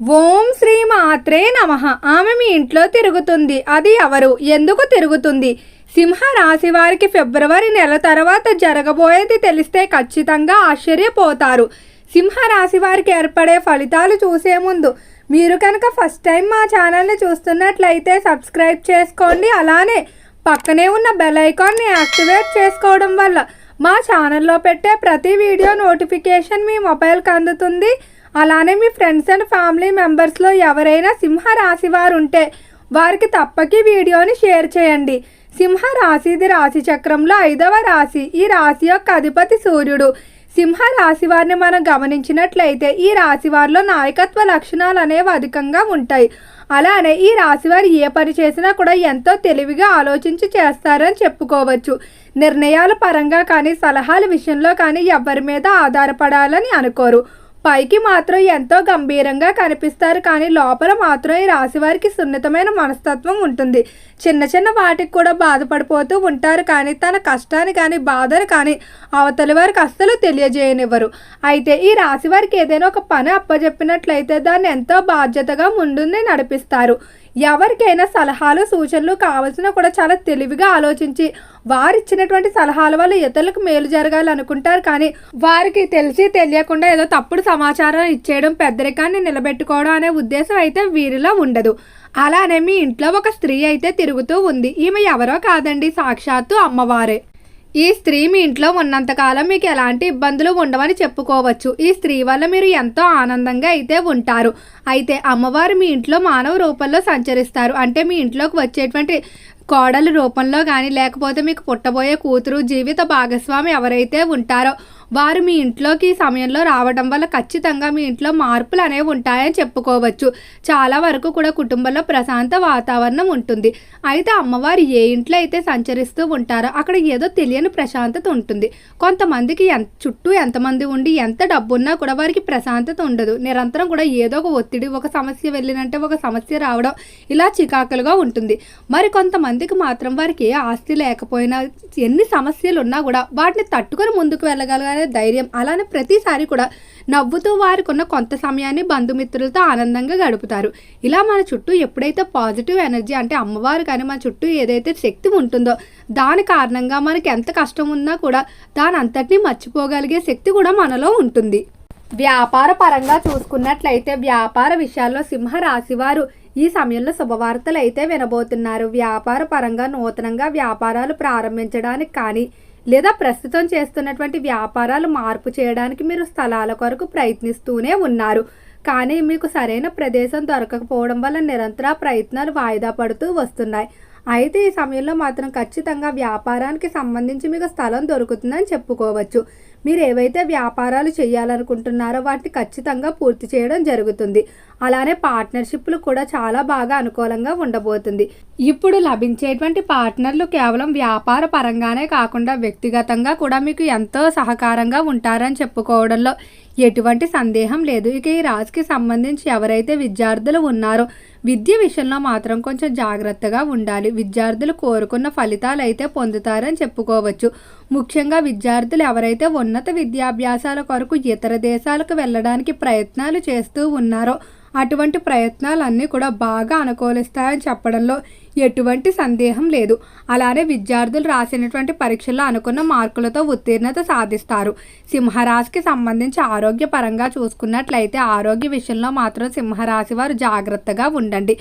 ఓం శ్రీ మాత్రే నమ. ఆమె మీ ఇంట్లో తిరుగుతుంది. అది ఎవరు? ఎందుకు తిరుగుతుంది? సింహ రాశి వారికి ఫిబ్రవరి నెల తర్వాత జరగబోయేది తెలిస్తే ఖచ్చితంగా ఆశ్చర్యపోతారు. సింహ రాశి వారికి ఏర్పడే ఫలితాలు చూసే ముందు మీరు కనుక ఫస్ట్ టైం మా ఛానల్ని చూస్తున్నట్లయితే సబ్స్క్రైబ్ చేసుకోండి. అలానే పక్కనే ఉన్న బెల్ ఐకాన్ని యాక్టివేట్ చేసుకోవడం వల్ల మా ఛానల్లో పెట్టే ప్రతి వీడియో నోటిఫికేషన్ మీ మొబైల్కి అందుతుంది. అలానే మీ ఫ్రెండ్స్ అండ్ ఫ్యామిలీ మెంబర్స్లో ఎవరైనా సింహ రాశి వారు ఉంటే వారికి తప్పకి వీడియోని షేర్ చేయండి. సింహ రాశిది రాశి చక్రంలో ఐదవ రాశి. ఈ రాశి యొక్క అధిపతి సూర్యుడు. సింహ రాశి వారిని మనం గమనించినట్లయితే ఈ రాశి వారిలో నాయకత్వ లక్షణాలు అనేవి అధికంగా ఉంటాయి. అలానే ఈ రాశి వారు ఏ పని చేసినా కూడా ఎంతో తెలివిగా ఆలోచించి చేస్తారని చెప్పుకోవచ్చు. నిర్ణయాల పరంగా కానీ సలహాల విషయంలో కానీ ఎవరి మీద ఆధారపడాలని అనుకోరు. పైకి మాత్రం ఎంతో గంభీరంగా కనిపిస్తారు కానీ లోపల మాత్రం ఈ రాశి వారికి సున్నితమైన మనస్తత్వం ఉంటుంది. చిన్న చిన్న వాటికి కూడా బాధపడిపోతూ ఉంటారు కానీ తన కష్టాన్ని కానీ బాధను కానీ అవతలి వారికి అస్సలు తెలియజేయనివ్వరు. అయితే ఈ రాశి వారికి ఏదైనా ఒక పని అప్పజెప్పినట్లయితే దాన్ని ఎంతో బాధ్యతగా ముందుండి నడిపిస్తారు. ఎవరికైనా సలహాలు సూచనలు కావాల్సిన కూడా చాలా తెలివిగా ఆలోచించి వారు ఇచ్చినటువంటి సలహాల వల్ల ఇతరులకు మేలు జరగాలనుకుంటారు. కానీ వారికి తెలిసి తెలియకుండా ఏదో తప్పుడు సమాచారం ఇచ్చేయడం పెద్దరికాన్ని నిలబెట్టుకోవడం అనే ఉద్దేశం అయితే వీరిలో ఉండదు. అలానే మీ ఇంట్లో ఒక స్త్రీ అయితే తిరుగుతూ ఉంది. ఈమె ఎవరో కాదండి సాక్షాత్తు అమ్మవారే. ఈ స్త్రీ మీ ఇంట్లో ఉన్నంతకాలం మీకు ఎలాంటి ఇబ్బందులు ఉండవని చెప్పుకోవచ్చు. ఈ స్త్రీ వల్ల మీరు ఎంతో ఆనందంగా అయితే ఉంటారు. అయితే అమ్మవారు మీ ఇంట్లో మానవ రూపంలో సంచరిస్తారు. అంటే మీ ఇంట్లోకి వచ్చేటువంటి కోడలు రూపంలో కానీ లేకపోతే మీకు పుట్టబోయే కూతురు జీవిత భాగస్వామి ఎవరైతే ఉంటారో వారు మీ ఇంట్లోకి ఈ సమయంలో రావడం వల్ల ఖచ్చితంగా మీ ఇంట్లో మార్పులు అనేవి ఉంటాయని చెప్పుకోవచ్చు. చాలా వరకు కూడా కుటుంబంలో ప్రశాంత వాతావరణం ఉంటుంది. అయితే అమ్మవారు ఏ ఇంట్లో అయితే సంచరిస్తూ ఉంటారో అక్కడ ఏదో తెలియని ప్రశాంతత ఉంటుంది. కొంతమందికి ఎంత చుట్టూ ఎంతమంది ఉండి ఎంత డబ్బు ఉన్నా కూడా వారికి ప్రశాంతత ఉండదు. నిరంతరం కూడా ఏదో ఒక ఒత్తిడి ఒక సమస్య వెళ్ళినంటే ఒక సమస్య రావడం ఇలా చికాకులుగా ఉంటుంది. మరి కొంతమందికి మాత్రం వారికి ఏ ఆస్తి లేకపోయినా ఎన్ని సమస్యలు ఉన్నా కూడా వాటిని తట్టుకొని ముందుకు వెళ్ళగలగానే ధైర్యం. అలానే ప్రతిసారి కూడా నవ్వుతూ వారికి ఉన్న కొంత సమయాన్ని బంధుమిత్రులతో ఆనందంగా గడుపుతారు. ఇలా మన చుట్టూ ఎప్పుడైతే పాజిటివ్ ఎనర్జీ అంటే అమ్మవారు కానీ మన చుట్టూ ఏదైతే శక్తి ఉంటుందో దాని కారణంగా మనకి ఎంత కష్టం ఉన్నా కూడా దాని అంతటినీ మర్చిపోగలిగే శక్తి కూడా మనలో ఉంటుంది. వ్యాపార పరంగా చూసుకున్నట్లయితే వ్యాపార విషయాల్లో సింహ రాశివారు ఈ సమయంలో శుభవార్తలు అయితే వినబోతున్నారు. వ్యాపార పరంగా నూతనంగా వ్యాపారాలు ప్రారంభించడానికి కానీ లేదా ప్రస్తుతం చేస్తున్నటువంటి వ్యాపారాలు మార్పు చేయడానికి మీరు స్థలాల కొరకు ప్రయత్నిస్తూనే ఉన్నారు. కానీ మీకు సరైన ప్రదేశం దొరకకపోవడం వల్ల నిరంతర ప్రయత్నాలు వాయిదా పడుతూ వస్తున్నాయి. అయితే ఈ సమయంలో మాత్రం ఖచ్చితంగా వ్యాపారానికి సంబంధించి మీకు స్థలం దొరుకుతుందని చెప్పుకోవచ్చు. మీరు ఏవైతే వ్యాపారాలు చేయాలనుకుంటున్నారో వాటిని ఖచ్చితంగా పూర్తి చేయడం జరుగుతుంది. అలానే పార్ట్నర్షిప్లు కూడా చాలా బాగా అనుకూలంగా ఉండబోతుంది. ఇప్పుడు లభించేటువంటి పార్ట్నర్లు కేవలం వ్యాపార పరంగానే కాకుండా వ్యక్తిగతంగా కూడా మీకు ఎంతో సహకారంగా ఉంటారని చెప్పుకోవడంలో ఎటువంటి సందేహం లేదు. ఇక ఈ రాశికి సంబంధించి ఎవరైతే విద్యార్థులు ఉన్నారో విద్య విషయంలో మాత్రం కొంచెం జాగ్రత్తగా ఉండాలి. విద్యార్థులు కోరుకున్న ఫలితాలు అయితే పొందుతారని చెప్పుకోవచ్చు. ముఖ్యంగా విద్యార్థులు ఎవరైతే ఉన్నత విద్యాభ్యాసాల కొరకు ఇతర దేశాలకు వెళ్ళడానికి ప్రయత్నాలు చేస్తూ ఉన్నారో అటువంటి ప్రయత్నాలన్నీ కూడా బాగా అనుకూలిస్తాయని చెప్పడంలో ఎటువంటి సందేహం లేదు. అలానే విద్యార్థులు రాసినటువంటి పరీక్షల్లో అనుకున్న మార్కులతో ఉత్తీర్ణత సాధిస్తారు. సింహరాశికి సంబంధించి ఆరోగ్యపరంగా చూసుకున్నట్లయితే ఆరోగ్య విషయంలో మాత్రం సింహరాశి వారు జాగ్రత్తగా ఉండండి.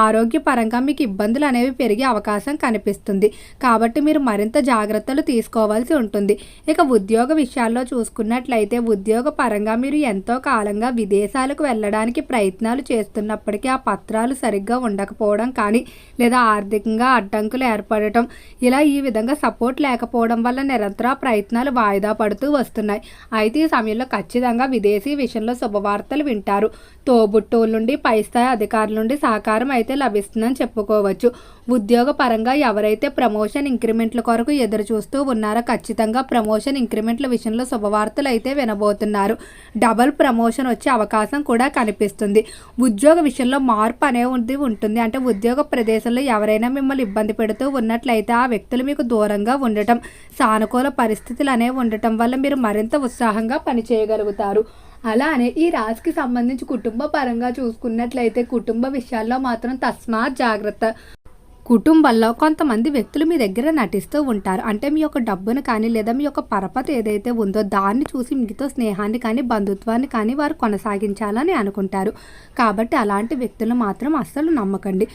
ఆరోగ్యపరంగా మీకు ఇబ్బందులు అనేవి పెరిగే అవకాశం కనిపిస్తుంది. కాబట్టి మీరు మరింత జాగ్రత్తలు తీసుకోవాల్సి ఉంటుంది. ఇక ఉద్యోగ విషయాల్లో చూసుకున్నట్లయితే ఉద్యోగ పరంగా మీరు ఎంతో కాలంగా విదేశాలకు వెళ్ళడానికి ప్రయత్నాలు చేస్తున్నప్పటికీ ఆ పత్రాలు సరిగ్గా ఉండకపోవడం కానీ లేదా ఆర్థికంగా అడ్డంకులు ఏర్పడటం. ఇలా ఈ విధంగా సపోర్ట్ లేకపోవడం వల్ల నిరంతర ప్రయత్నాలు వాయిదా పడుతూ వస్తున్నాయి. అయితే ఈ సమయంలో ఖచ్చితంగా విదేశీ విషయంలో శుభవార్తలు వింటారు. తోబుట్టువుల నుండి పై స్థాయి అధికారుల నుండి సహకారం అయితే లభిస్తుందని చెప్పుకోవచ్చు. ఉద్యోగ పరంగా ఎవరైతే ప్రమోషన్ ఇంక్రిమెంట్ల కొరకు ఎదురు చూస్తూ ఉన్నారో ఖచ్చితంగా ప్రమోషన్ ఇంక్రిమెంట్ల విషయంలో శుభవార్తలు అయితే వినబోతున్నారు. డబల్ ప్రమోషన్ వచ్చే అవకాశం కూడా కనిపిస్తుంది. ఉద్యోగ విషయంలో మార్పు అనేది ఉంటుంది. అంటే ఉద్యోగ ప్రదేశంలో ఎవరైనా మిమ్మల్ని ఇబ్బంది పెడుతూ ఉన్నట్లయితే ఆ వ్యక్తులు మీకు దూరంగా ఉండటం సానుకూల పరిస్థితులు అనేవి ఉండటం వల్ల మీరు మరింత ఉత్సాహంగా పనిచేయగలుగుతారు అలానే ఈ రాశికి సంబంధించి కుటుంబ పరంగా చూసుకున్నట్లయితే కుటుంబ విషయాల్లో మాత్రం తస్మాత్ జాగ్రత్త. కుటుంబంలో కొంతమంది వ్యక్తులు మీ దగ్గర నటిస్తూ ఉంటారు. అంటే మీ యొక్క డబ్బును కానీ లేదా మీ యొక్క పరపతి ఏదైతే ఉందో దాన్ని చూసి మీతో స్నేహాన్ని కానీ బంధుత్వాన్ని కానీ వారు కొనసాగించాలని అనుకుంటారు. కాబట్టి అలాంటి వ్యక్తులు మాత్రం అస్సలు నమ్మకండి.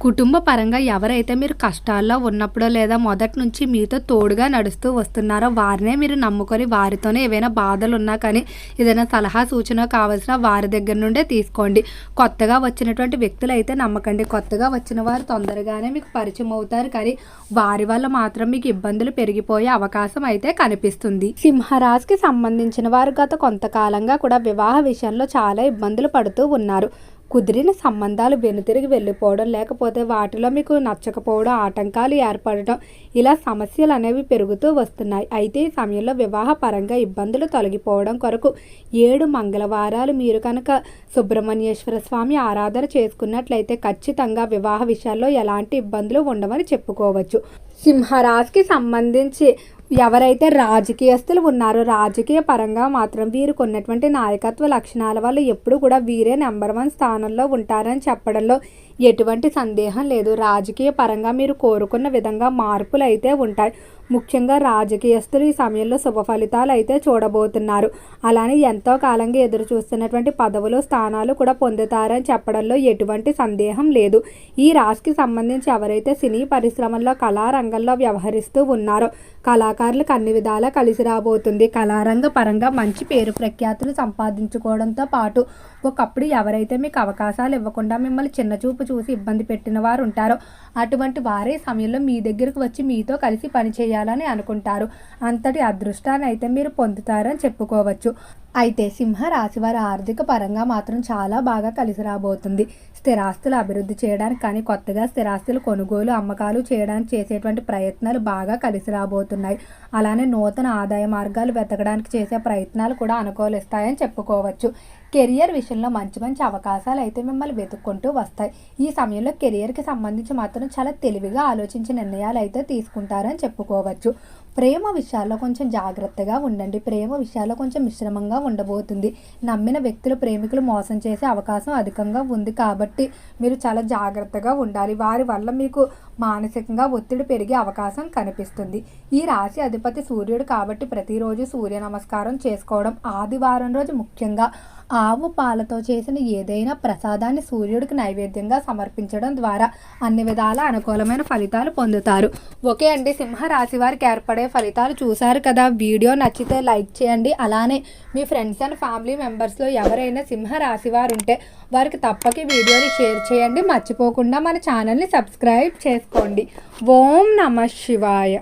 కుటుంబ పరంగా ఎవరైతే మీరు కష్టాల్లో ఉన్నప్పుడో లేదా మొదటి నుంచి మీతో తోడుగా నడుస్తూ వస్తున్నారో వారినే మీరు నమ్ముకొని వారితోనే ఏవైనా బాధలు ఉన్నా కానీ ఏదైనా సలహా సూచన కావాల్సిన వారి దగ్గర నుండే తీసుకోండి. కొత్తగా వచ్చినటువంటి వ్యక్తులు అయితే నమ్మకండి. కొత్తగా వచ్చిన వారు తొందరగానే మీకు పరిచయం అవుతారు. కానీ వారి వల్ల మాత్రం మీకు ఇబ్బందులు పెరిగిపోయే అవకాశం అయితే కనిపిస్తుంది. సింహరాజ్కి సంబంధించిన వారు గత కొంతకాలంగా కూడా వివాహ విషయంలో చాలా ఇబ్బందులు పడుతూ ఉన్నారు. కుదిరిన సంబంధాలు వెనుతిరిగి వెళ్ళిపోవడం లేకపోతే వాటిలో మీకు నచ్చకపోవడం ఆటంకాలు ఏర్పడటం ఇలా సమస్యలు అనేవి పెరుగుతూ వస్తున్నాయి. అయితే ఈ సమయంలో వివాహ పరంగా ఇబ్బందులు తొలగిపోవడం కొరకు ఏడు మంగళవారాలు మీరు కనుక సుబ్రహ్మణ్యేశ్వర స్వామి ఆరాధన చేసుకున్నట్లయితే ఖచ్చితంగా వివాహ విషయాల్లో ఎలాంటి ఇబ్బందులు ఉండవని చెప్పుకోవచ్చు. సింహరాశికి సంబంధించి ఎవరైతే రాజకీయస్తులు ఉన్నారో రాజకీయ పరంగా మాత్రం వీరికి ఉన్నటువంటి నాయకత్వ లక్షణాల వల్ల ఎప్పుడు కూడా వీరే నెంబర్ వన్ స్థానంలో ఉంటారని చెప్పడంలో ఎటువంటి సందేహం లేదు. రాజకీయ పరంగా మీరు కోరుకున్న విధంగా మార్పులు అయితే ఉంటాయి. ముఖ్యంగా రాజకీయస్తులు ఈ సమయంలో శుభ ఫలితాలు అయితే చూడబోతున్నారు. అలానే ఎంతో కాలంగా ఎదురు చూస్తున్నటువంటి పదవులు స్థానాలు కూడా పొందుతారని చెప్పడంలో ఎటువంటి సందేహం లేదు. ఈ రాశికి సంబంధించి ఎవరైతే సినీ పరిశ్రమల్లో కళారంగంలో వ్యవహరిస్తూ ఉన్నారో కళాకారులకు అన్ని విధాలా కలిసి రాబోతుంది. కళారంగ పరంగా మంచి పేరు ప్రఖ్యాతులు సంపాదించుకోవడంతో పాటు ఒకప్పుడు ఎవరైతే మీకు అవకాశాలు ఇవ్వకుండా మిమ్మల్ని చిన్న చూపు చూసి ఇబ్బంది పెట్టిన వారు ఉంటారో అటువంటి వారే సమయంలో మీ దగ్గరకు వచ్చి మీతో కలిసి పనిచేయాలి. చేయాలని అనుకుంటారు. అంతటి అదృష్టాన్ని అయితే మీరు పొందుతారని చెప్పుకోవచ్చు. అయితే సింహ రాశివారి ఆర్థిక పరంగా మాత్రం చాలా బాగా కలిసి రాబోతుంది. స్థిరాస్తులు అభివృద్ధి చేయడానికి కానీ కొత్తగా స్థిరాస్తులు కొనుగోలు అమ్మకాలు చేయడానికి చేసేటువంటి ప్రయత్నాలు బాగా కలిసి రాబోతున్నాయి. అలానే నూతన ఆదాయ మార్గాలు వెతకడానికి చేసే ప్రయత్నాలు కూడా అనుకూలిస్తాయని చెప్పుకోవచ్చు. కెరియర్ విషయంలో మంచి మంచి అవకాశాలు అయితే మిమ్మల్ని వెతుక్కుంటూ వస్తాయి. ఈ సమయంలో కెరియర్కి సంబంధించి మాత్రం చాలా తెలివిగా ఆలోచించి నిర్ణయాలు అయితే తీసుకుంటారని చెప్పుకోవచ్చు. ప్రేమ విషయాల్లో కొంచెం జాగ్రత్తగా ఉండండి. ప్రేమ విషయాల్లో కొంచెం మిశ్రమంగా ఉండబోతుంది. నమ్మిన వ్యక్తులు ప్రేమికులు మోసం చేసే అవకాశం అధికంగా ఉంది. కాబట్టి మీరు చాలా జాగ్రత్తగా ఉండాలి. వారి వల్ల మీకు మానసికంగా ఒత్తిడి పెరిగే అవకాశం కనిపిస్తుంది. ఈ రాశి అధిపతి సూర్యుడు కాబట్టి ప్రతిరోజు సూర్య నమస్కారం చేసుకోవడం ఆదివారం రోజు ముఖ్యంగా ఆవు పాలతో చేసిన ఏదైనా ప్రసాదాన్ని సూర్యుడికి నైవేద్యంగా సమర్పించడం ద్వారా అన్ని విధాల అనుకూలమైన ఫలితాలు పొందుతారు. ఓకే అండి సింహరాశి వారికి ఏర్పడే ఫలితాలు చూశారు కదా. వీడియో నచ్చితే లైక్ చేయండి. అలానే మీ ఫ్రెండ్స్ అండ్ ఫ్యామిలీ మెంబర్స్లో ఎవరైనా సింహరాశి వారు ఉంటే వారికి తప్పక వీడియోని షేర్ చేయండి. మర్చిపోకుండా మన ఛానల్ని సబ్స్క్రైబ్ చేసుకోండి. ఓం నమ శివాయ.